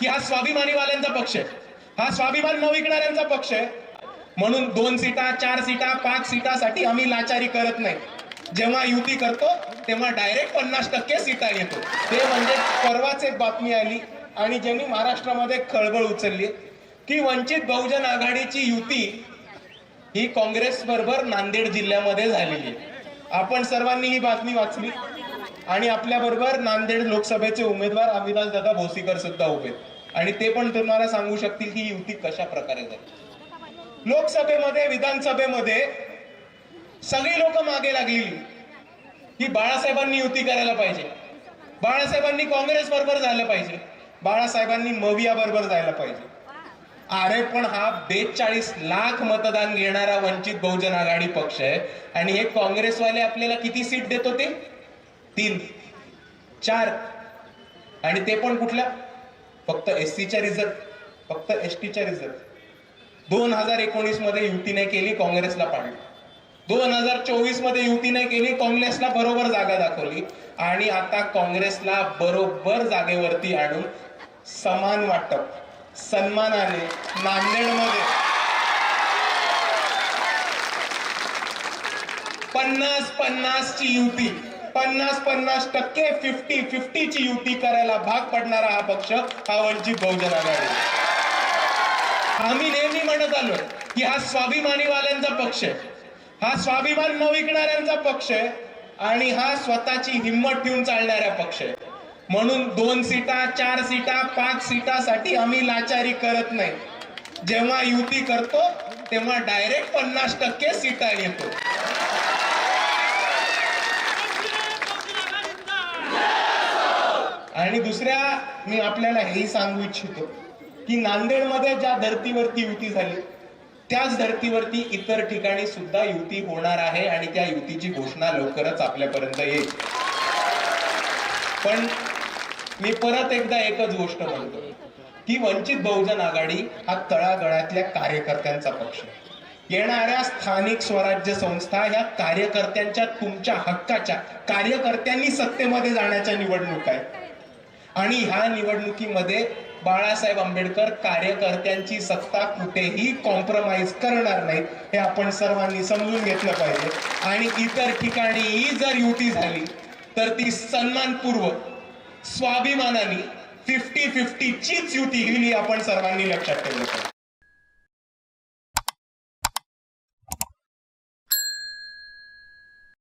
की हा स्वाभिमानीवाल्यांचा पक्ष आहे. हा स्वाभिमान न विकणाऱ्यांचा पक्ष आहे. म्हणून दोन सीटा चार सीटा पाच सीटासाठी आम्ही लाचारी करत नाही. जेव्हा युती करतो तेव्हा डायरेक्ट पन्नास टक्के सीटा येतो. ते म्हणजे परवाच एक बातमी आली आणि ज्यांनी महाराष्ट्रामध्ये खळबळ उचलली की वंचित बहुजन आघाडीची युती ही काँग्रेस बरोबर नांदेड जिल्ह्यामध्ये झालेली आहे. आपण सर्वांनी ही बातमी वाचली. आणि आपल्या बरोबर नांदेड लोकसभेचे उमेदवार अविनाश दादा भोसीकर सुद्धा उभे. आणि ते पण तुम्हाला सांगू शकतील की युती कशा प्रकारे झाली. लोकसभेमध्ये विधानसभेमध्ये सगळी लोक मागे लागली की बाळासाहेबांनी युती करायला पाहिजे. बाळासाहेबांनी काँग्रेस बरोबर झालं पाहिजे. बाळासाहेबांनी मविया बरोबर जायला पाहिजे. अरे पण हा बेचाळीस लाख मतदान घेणारा वंचित बहुजन आघाडी पक्ष आहे. आणि हे काँग्रेसवाले आपल्याला किती सीट देत होते तीन चार आणि ते पण कुठल्या? फक्त एस च्या रिझल्ट फक्त एस टीच्या रिझल्ट दोन हजार एकोणीसमध्ये युतीने केली काँग्रेसला पाडली. दोन हजार चोवीसमध्ये युतीने केली काँग्रेसला बरोबर जागा दाखवली. आणि आता काँग्रेसला बरोबर जागेवरती आणून समान वाटप सन्मानाने नांदेडमध्ये. पन्नास पन्नास ची युती. पन्नास पन्नास टक्के फिफ्टी फिफ्टीची युती करायला भाग पडणारा हा पक्ष हा वंचित बहुजन आघाडी. आम्ही नेहमी म्हणत आलो की हा स्वाभिमानीवाल्यांचा पक्ष आहे. हा स्वाभिमान न विकणाऱ्यांचा पक्ष आहे आणि हा स्वतःची हिंमत ठेवून चालणारा पक्ष आहे. म्हणून दोन सीटा चार सीटा पाच सीटासाठी आम्ही लाचारी करत नाही. जेव्हा युती करतो तेव्हा डायरेक्ट पन्नास टक्के सीटा येतो. आणि दुसऱ्या मी आपल्याला हेही सांगू इच्छितो की नांदेडमध्ये ज्या धर्तीवरती युती झाली त्याच धर्तीवरती इतर ठिकाणी सुद्धा युती होणार आहे आणि त्या युतीची घोषणा लवकरच आपल्यापर्यंत येईल. पण मी परत एकदा एकच गोष्ट म्हणतो की वंचित बहुजन आघाडी हा तळागळातल्या कार्यकर्त्यांचा पक्ष येणाऱ्या स्थानिक स्वराज्य संस्था ह्या कार्यकर्त्यांच्या तुमच्या हक्काच्या कार्यकर्त्यांनी सत्तेमध्ये जाण्याच्या निवडणूक आहे आणि ह्या निवडणुकीमध्ये बाळासाहेब आंबेडकर कार्यकर्त्यांची सत्ता कुठेही कॉम्प्रोमाइज करणार नाहीत हे आपण सर्वांनी समजून घेतलं पाहिजे. आणि इतर ठिकाणीही जर युती झाली तर ती सन्मानपूर्वक स्वाभिमानाने फिफ्टी फिफ्टी चीच युती ही आपण सर्वांनी लक्षात ठेवलं पाहिजे.